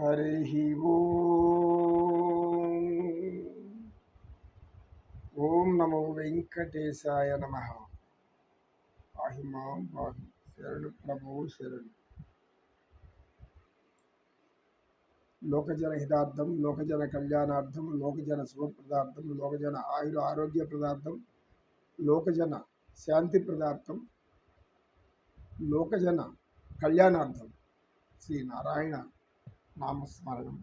హరి ఓం నమో వెంకటేశాయ నమ పాహి పాహి శరణు ప్రభు శరణు లోకజన హితార్థం లోకజన కళ్యాణార్థం లోకజన శుభప్రదార్థం లోకజన ఆయుర ఆరోగ్య ప్రదార్థం లోకజన శాంతి ప్రదార్థం లోకజన కళ్యాణార్థం శ్రీ నారాయణ నామస్మరణం.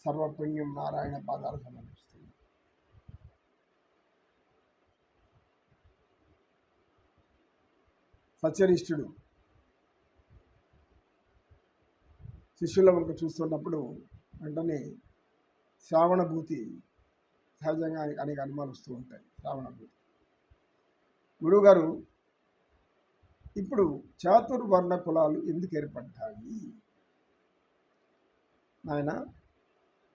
సర్వపుణ్యం నారాయణ పాదాలు సమర్పిస్తుంది సత్యనిష్ఠుడు శిష్యుల వంక చూస్తున్నప్పుడు వెంటనే శ్రావణభూతి సహజంగా అనేక అనేక అనుమానాలు వస్తూ ఉంటాయి. శ్రావణభూతి గురువుగారు ఇప్పుడు చాతుర్వర్ణ కులాలు ఎందుకు ఏర్పడ్డాయి? నాయన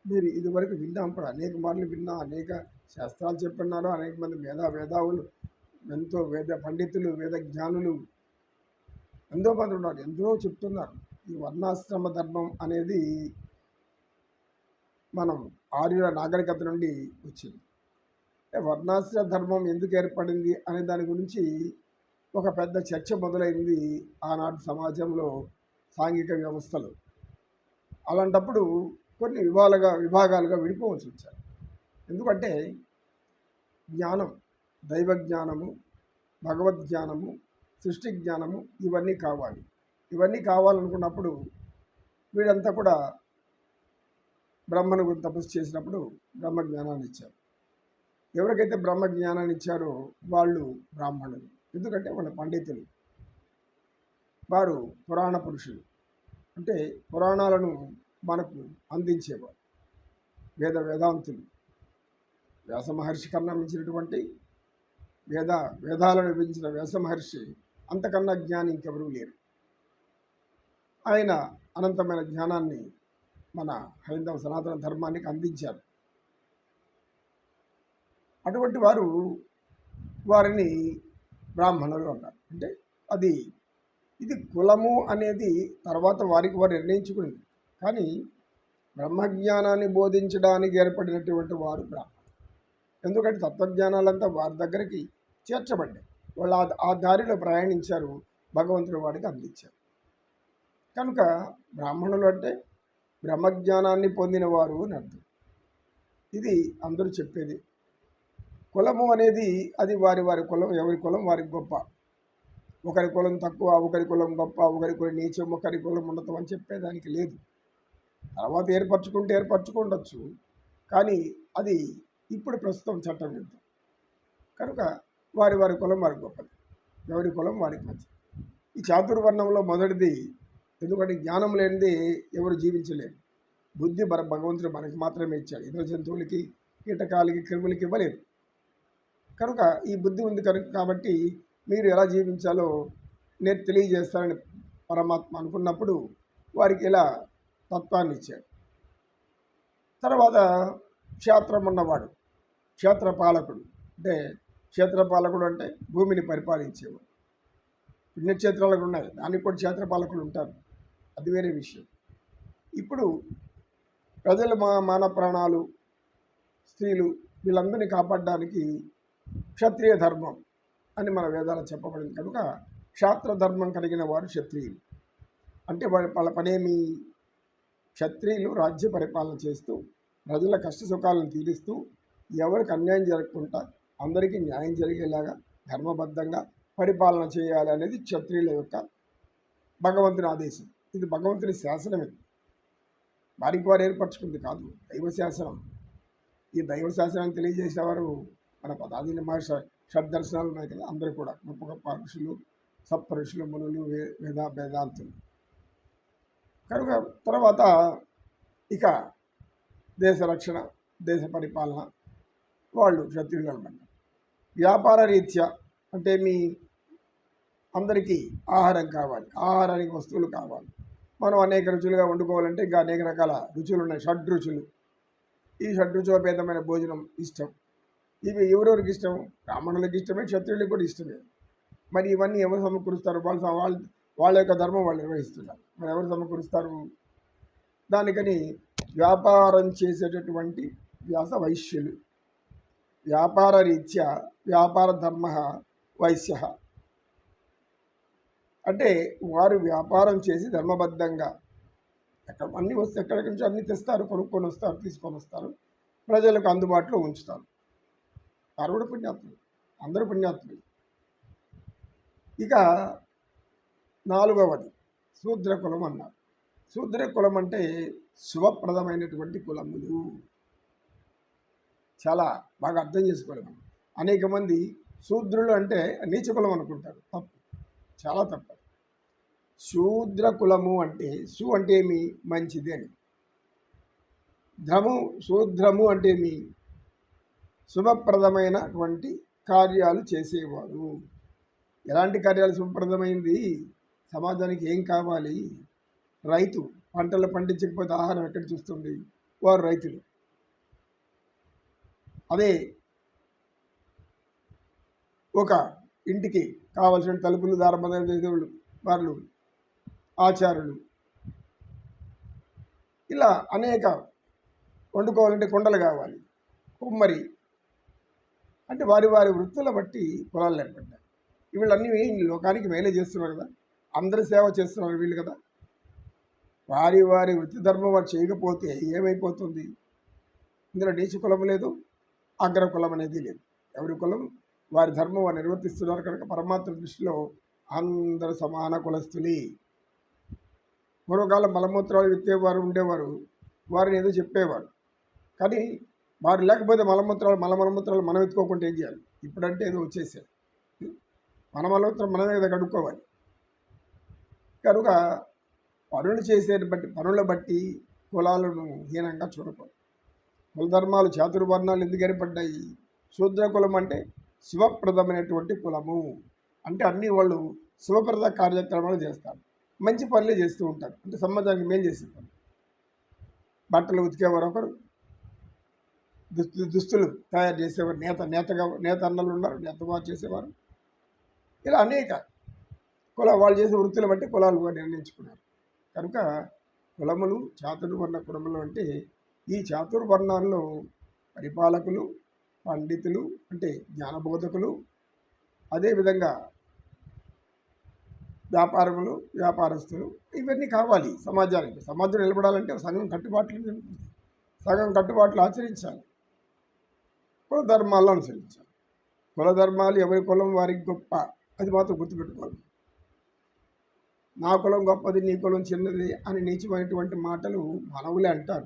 మీరు ఇదివరకు విన్నాం కూడా. అనేక మార్లు విన్నా అనేక శాస్త్రాలు చెప్పున్నారు అనేక మంది మేధా వేదావులు ఎంతో వేద పండితులు వేద జ్ఞానులు ఎంతో మంది ఉన్నారు ఎందరో చెప్తున్నారు. ఈ వర్ణాశ్రమ ధర్మం అనేది మనం ఆర్యుల నాగరికత నుండి వచ్చింది. వర్ణాశ్రమ ధర్మం ఎందుకు ఏర్పడింది అనే దాని గురించి ఒక పెద్ద చర్చ మొదలైంది ఆనాటి సమాజంలో సాంఘిక వ్యవస్థలు. అలాంటప్పుడు కొన్ని విభాగాలుగా విభాగాలుగా విడిపోవలసి వచ్చారు. ఎందుకంటే జ్ఞానం దైవ జ్ఞానము భగవద్ జ్ఞానము సృష్టి జ్ఞానము ఇవన్నీ కావాలి. ఇవన్నీ కావాలనుకున్నప్పుడు వీడంతా కూడా బ్రహ్మను గురించి తపస్సు చేసినప్పుడు బ్రహ్మ జ్ఞానాన్ని ఇచ్చారు. ఎవరికైతే బ్రహ్మ జ్ఞానాన్ని ఇచ్చారో వాళ్ళు బ్రాహ్మణులు. ఎందుకంటే వాళ్ళ పండితులు. వారు పురాణ పురుషులు. అంటే పురాణాలను మనకు అందించేవారు. వేద వేదాంతులు. వ్యాస మహర్షి కన్నా మించినటువంటి వేద వేదాలను విభజించిన వ్యాస మహర్షి అంతకన్నా జ్ఞాని ఇంకెవరూ లేరు. ఆయన అనంతమైన జ్ఞానాన్ని మన హైందవ సనాతన ధర్మానికి అందించారు. అటువంటి వారు వారిని బ్రాహ్మణులు అన్నారు. అంటే అది ఇది కులము అనేది తర్వాత వారికి వారు నిర్ణయించుకునేది. కానీ బ్రహ్మజ్ఞానాన్ని బోధించడానికి ఏర్పడినటువంటి వారు బ్రాహ్మణులు. ఎందుకంటే తత్వజ్ఞానాలంతా వారి దగ్గరికి చేర్చబడ్డాయి. వాళ్ళు ఆ- ఆ దారిలో ప్రయాణించారు భగవంతుడు వాడికి అందించారు. కనుక బ్రాహ్మణులు అంటే బ్రహ్మజ్ఞానాన్ని పొందినవారు అని అర్థం. ఇది అందరూ చెప్పేది. కులము అనేది అది వారి వారి కులం ఎవరి కులం వారికి గొప్ప. ఒకరి కులం తక్కువ ఒకరి కులం గొప్ప ఒకరి కులం నీచం ఒకరి కులం ఉండటం అని చెప్పేదానికి లేదు. తర్వాత ఏర్పరచుకుంటే ఏర్పరచుకుండొచ్చు. కానీ అది ఇప్పుడు ప్రస్తుతం చట్టం యుద్ధం కనుక వారి వారి కులం వారికి గొప్పది. ఎవరి కులం వారికి మంచిది. ఈ చాతుర్వర్ణంలో మొదటిది ఎందుకంటే జ్ఞానం లేనిది ఎవరు జీవించలేరు. బుద్ధి మన భగవంతుడు మనకి మాత్రమే ఇచ్చాడు. ఇతర జంతువులకి కీటకాలకి క్రిములకి ఇవ్వలేదు. కనుక ఈ బుద్ధి ఉంది కనుక కాబట్టి మీరు ఎలా జీవించాలో నేను తెలియజేస్తానని పరమాత్మ అనుకున్నప్పుడు వారికి ఇలా తత్వాన్ని ఇచ్చాడు. తర్వాత క్షేత్రం ఉన్నవాడు క్షేత్రపాలకుడు అంటే క్షేత్రపాలకుడు అంటే భూమిని పరిపాలించేవాడు. పుణ్యక్షేత్రాలకు ఉన్నాయి దానికి కూడా క్షేత్రపాలకులు ఉంటారు. అది వేరే విషయం. ఇప్పుడు ప్రజల మా మాన ప్రాణాలు స్త్రీలు వీళ్ళందరినీ కాపాడడానికి క్షత్రియ ధర్మం అని మన వేదాలు చెప్పబడింది. కనుక క్షాత్రధర్మం కలిగిన వారు క్షత్రియులు. అంటే వాళ్ళ వాళ్ళ పనేమి? క్షత్రియులు రాజ్య పరిపాలన చేస్తూ ప్రజల కష్ట సుఖాలను తీరుస్తూ ఎవరికి అన్యాయం జరగకుండా అందరికీ న్యాయం జరిగేలాగా ధర్మబద్ధంగా పరిపాలన చేయాలి అనేది క్షత్రియుల యొక్క భగవంతుని ఆదేశం. ఇది భగవంతుని శాసనం ఇది. వారికి వారు ఏర్పరచుకుంది కాదు దైవ శాసనం. ఈ దైవ శాసనాన్ని తెలియజేసేవారు మన పదాధిని మహర్షి షడ్దర్శనాలు ఉన్నాయి కదా అందరూ కూడా గొప్ప గొప్ప ఋషులు సప్త ఋషులు మునులు వే వేద వేదాంతులు. కనుక తర్వాత ఇక దేశ రక్షణ దేశ పరిపాలన వాళ్ళు క్షత్రియులు అనమాట. వ్యాపార రీత్యా అంటే మీ అందరికీ ఆహారం కావాలి ఆహారానికి వస్తువులు కావాలి. మనం అనేక రుచులుగా వండుకోవాలంటే ఇంకా అనేక రకాల రుచులు ఉన్నాయి షడ్ రుచులు ఈ షడ్రుచోపేతమైన భోజనం ఇష్టం. ఇవి ఎవరెవరికి ఇష్టం? బ్రాహ్మణులకు ఇష్టమే క్షత్రియులకు కూడా ఇష్టమే. మరి ఇవన్నీ ఎవరు సమకూరుస్తారు? వాళ్ళు వాళ్ళ వాళ్ళ యొక్క ధర్మం వాళ్ళు నిర్వహిస్తున్నారు. మరి ఎవరు సమకూరుస్తారు? దానికని వ్యాపారం చేసేటటువంటి వ్యాస వైశ్యులు. వ్యాపార రీత్యా వ్యాపార ధర్మ వైశ్య. అంటే వారు వ్యాపారం చేసి ధర్మబద్ధంగా ఎక్కడ అన్ని వస్తే ఎక్కడికి నుంచి అన్ని తెస్తారు కొనుక్కొని వస్తారు తీసుకొని వస్తారు. ప్రజలకు అందుబాటులో ఉంచుతారు. వారు కూడా పుణ్యాత్ములు అందరూ పుణ్యాత్ములు. ఇక నాలుగవది శూద్ర కులం అన్నారు. శూద్ర కులం అంటే శుభప్రదమైనటువంటి కులములు. చాలా బాగా అర్థం చేసుకోవాలి మనం. అనేక మంది శూద్రులు అంటే నీచ కులం అనుకుంటారు. తప్పు. చాలా తప్పు. శూద్ర కులము అంటే సు అంటే ఏమి? మంచిది అని. ధ్రము శూద్రము అంటే ఏమి? శుభప్రదమైనటువంటి కార్యాలు చేసేవారు ఎలాంటి కార్యాలు శుభప్రదమైంది? సమాజానికి ఏం కావాలి? రైతు పంటలు పండించకపోతే ఆహారం ఎక్కడ చూస్తుంది? వారు రైతులు అదే ఒక ఇంటికి కావలసిన తలుపులు దారబంధం చేసేవాళ్ళు వాళ్ళు ఆచారులు. ఇలా అనేక వండుకోవాలంటే కొండలు కావాలి. కుమ్మరి అంటే వారి వారి వృత్తుల బట్టి కులాలు ఏర్పడ్డాయి వీళ్ళన్నీ లోకానికి మేలే చేస్తున్నారు కదా. అందరి సేవ చేస్తున్నారు వీళ్ళు కదా. వారి వారి వృత్తి ధర్మం వారు చేయకపోతే ఏమైపోతుంది? ఇందులో నీచు కులం లేదు అగ్ర కులం అనేది లేదు. ఎవరి కులం? వారి ధర్మం వారు నిర్వర్తిస్తున్నారు కనుక పరమాత్మ దృష్టిలో అందరూ సమాన కులస్తులే. పూర్వకాలం మలమూత్రాలు విత్తేవారు ఉండేవారు. వారిని ఏదో చెప్పేవారు. కానీ వారు లేకపోతే మలమూత్రాలు మల మలమూత్రాలు మనం ఎత్తుకోకుండా ఏం చేయాలి? ఇప్పుడంటే ఏదో వచ్చేసాయి. మన మలమూత్రం మనమే కదా కడుక్కోవాలి. కనుక పనులు చేసే బట్టి పనుల బట్టి కులాలను హీనంగా చూడకూడదు. కుల ధర్మాలు చాతుర్వర్ణాలు ఎందుకు ఏర్పడ్డాయి? శూద్ర కులం అంటే శివప్రదమైనటువంటి కులము. అంటే అన్ని వాళ్ళు శివప్రద కార్యక్రమాలు చేస్తారు. మంచి పనులే చేస్తూ ఉంటారు. అంటే సమాజానికి మేలు చేసే బట్టలు ఉతికేవారు ఒకరు దుస్తు దుస్తులు తయారు చేసేవారు నేత నేతగా నేత అన్నలు ఉన్నారు నేతవారు చేసేవారు. ఇలా అనేక కుల వాళ్ళు చేసే వృత్తులు బట్టి కులాలు నిర్ణయించుకున్నారు. కనుక కులములు చాతుర్వర్ణ కులములు అంటే ఈ చాతుర్వర్ణాల్లో పరిపాలకులు పండితులు అంటే జ్ఞానబోధకులు అదేవిధంగా వ్యాపారములు వ్యాపారస్తులు ఇవన్నీ కావాలి సమాజానికి. సమాజం నిలబడాలంటే సంఘం కట్టుబాట్లు సగం కట్టుబాట్లు ఆచరించాలి. కుల ధర్మాలను అనుసరించాలి. కుల ధర్మాలు ఎవరి కులం వారికి గొప్ప అది మాత్రం గుర్తుపెట్టుకోవాలి. నా కులం గొప్పది నీ కులం చిన్నది అని నీచమైనటువంటి మాటలు మనవులే అంటారు.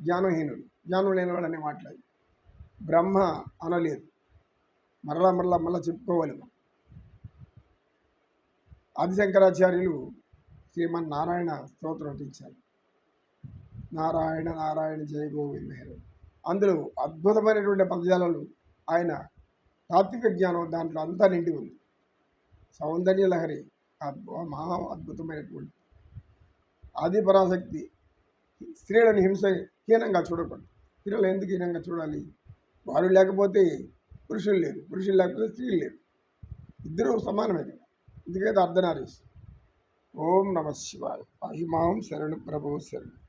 జ్ఞానహీనుడు జ్ఞానం లేనివాడు అనే మాట్లాడి బ్రహ్మ అనలేదు. మరలా మరలా మరలా చెప్పుకోవాలి మనం. ఆదిశంకరాచార్యులు శ్రీమన్నారాయణ స్తోత్రం నటించారు నారాయణ నారాయణ జయ గోవింద అందులో అద్భుతమైనటువంటి పదజాలాలు ఆయన తాత్విక జ్ఞానం దాంట్లో అంతా నిండి ఉంది. సౌందర్య లహరి మహా అద్భుతమైనటువంటి ఆది పరాశక్తి స్త్రీలను హింస హీనంగా చూడకూడదు. స్త్రీలు ఎందుకు హీనంగా చూడాలి? వారు లేకపోతే పురుషులు లేరు. పురుషులు లేకపోతే స్త్రీలు లేరు. ఇద్దరూ సమానమే కదా. అందుకే అర్ధనారీస్ ఓం నమ శివాయ. అహిమాం శరణు ప్రభు శరణు.